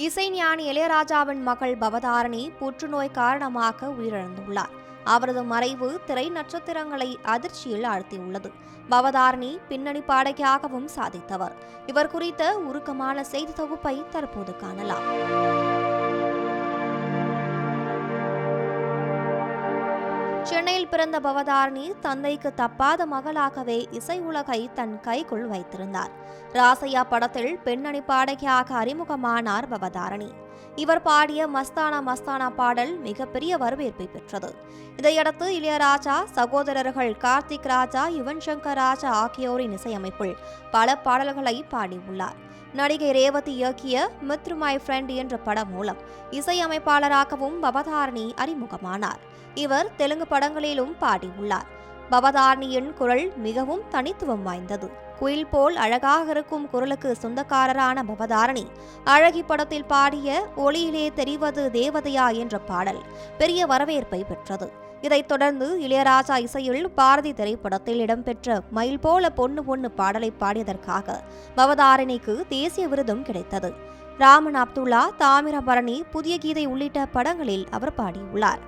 இசைஞானி இளையராஜாவின் மகள் பவதாரணி புற்றுநோய் காரணமாக உயிரிழந்துள்ளார். அவரது மறைவு திரை நட்சத்திரங்களை அதிர்ச்சியில் ஆழ்த்தியுள்ளது. பவதாரணி பின்னணி பாடகியாகவும் சாதித்தவர். இவர் குறித்த உருக்கமான செய்தி தொகுப்பை தற்போது காணலாம். சென்னையில் பிறந்த பவதாரணி தந்தைக்கு தப்பாத மகளாகவே இசை உலகை தன் கைக்குள் வைத்திருந்தார். ராசையா படத்தில் பெண்ணணி பாடகியாக அறிமுகமானார் பவதாரணி. இவர் பாடிய மஸ்தானா மஸ்தானா பாடல் மிகப்பெரிய வரவேற்பை பெற்றது. இதையடுத்து இளையராஜா சகோதரர்கள் கார்த்திக் ராஜா யுவன் சங்கர் ராஜா ஆகியோரின் இசையமைப்பில் பல பாடல்களை பாடியுள்ளார். நடிகை ரேவதி இயக்கிய மித்ரு மை ஃப்ரெண்ட் என்ற படம் மூலம் இசையமைப்பாளராகவும் பவதாரணி அறிமுகமானார். இவர் தெலுங்கு படங்களிலும் பாடியுள்ளார். பவதாரணியின் குரல் மிகவும் தனித்துவம் வாய்ந்தது. குயில் போல் அழகாக இருக்கும் குரலுக்கு சொந்தக்காரரான பவதாரணி அழகி படத்தில் பாடிய ஒளியிலே தெரிவது தேவதையா என்ற பாடல் பெரிய வரவேற்பை பெற்றது. இதைத் தொடர்ந்து இளையராஜா இசையில் பாரதி திரைப்படத்தில் இடம்பெற்ற மயில் போல பொண்ணு பொண்ணு பாடலை பாடியதற்காக பவதாரணிக்கு தேசிய விருதும் கிடைத்தது. ராமன் அப்துல்லா தாமிரபரணி புதிய கீதை உள்ளிட்ட படங்களில் அவர் பாடியுள்ளார்.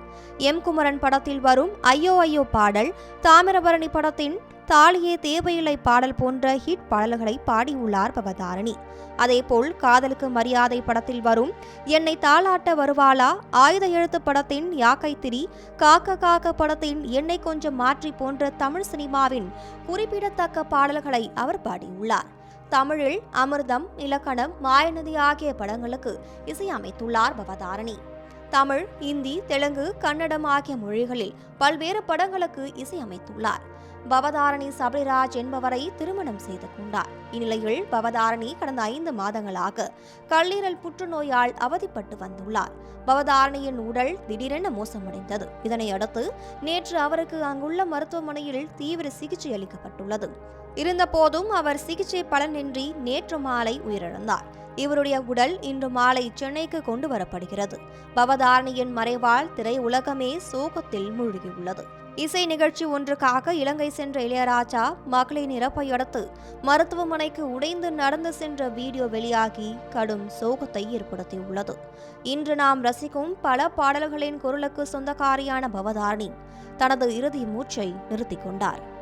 எம் குமரன் படத்தில் வரும் ஐயோ ஐயோ பாடல் தாமிரபரணி படத்தின் தாலியே தேவையில்லை பாடல் போன்ற ஹிட் பாடல்களை பாடியுள்ளார் பவதாரணி. அதேபோல் காதலுக்கு மரியாதை படத்தில் வரும் என்னை தாளாட்ட வருவாளா ஆயுத எழுத்து படத்தின் யாக்கைத்திரி காக்க காக்க படத்தின் என்னை கொஞ்சம் மாற்றி போன்ற தமிழ் சினிமாவின் குறிப்பிடத்தக்க பாடல்களை அவர் பாடியுள்ளார். தமிழில் அமிர்தம் இலக்கணம் மாயநதி ஆகிய படங்களுக்கு இசையமைத்துள்ளார் பவதாரணி. தமிழ் இந்தி தெலுங்கு கன்னடம் ஆகிய மொழிகளில் பல்வேறு படங்களுக்கு இசையமைத்துள்ளார். பவதாரணி சபரிராஜ் என்பவரை திருமணம் செய்து கொண்டார். இந்நிலையில் பவதாரணி கடந்த ஐந்து மாதங்களாக கல்லீரல் புற்றுநோயால் அவதிப்பட்டு வந்துள்ளார். பவதாரணியின் உடல் திடீரென மோசமடைந்தது. இதனை அடுத்து நேற்று அவருக்கு அங்குள்ள மருத்துவமனையில் தீவிர சிகிச்சை அளிக்கப்பட்டுள்ளது. இருந்தபோதும் அவர் சிகிச்சை பலனின்றி நேற்று மாலை உயிரிழந்தார். இவருடைய உடல் இன்று மாலை சென்னைக்கு கொண்டு வரப்படுகிறது. பவதாரணியின் மறைவால் திரை உலகமே சோகத்தில் மூழ்கியுள்ளது. இசை நிகழ்ச்சி ஒன்றுக்காக இலங்கை சென்ற இளையராஜா மகளின் இறப்பை அடுத்து மருத்துவமனைக்கு உடைந்து நடந்து சென்ற வீடியோ வெளியாகி கடும் சோகத்தை ஏற்படுத்தியுள்ளது. இன்று நாம் ரசிக்கும் பல பாடல்களின் குரலுக்கு சொந்தக்காரியான பவதாரணி தனது இறுதி மூச்சை நிறுத்திக் கொண்டார்.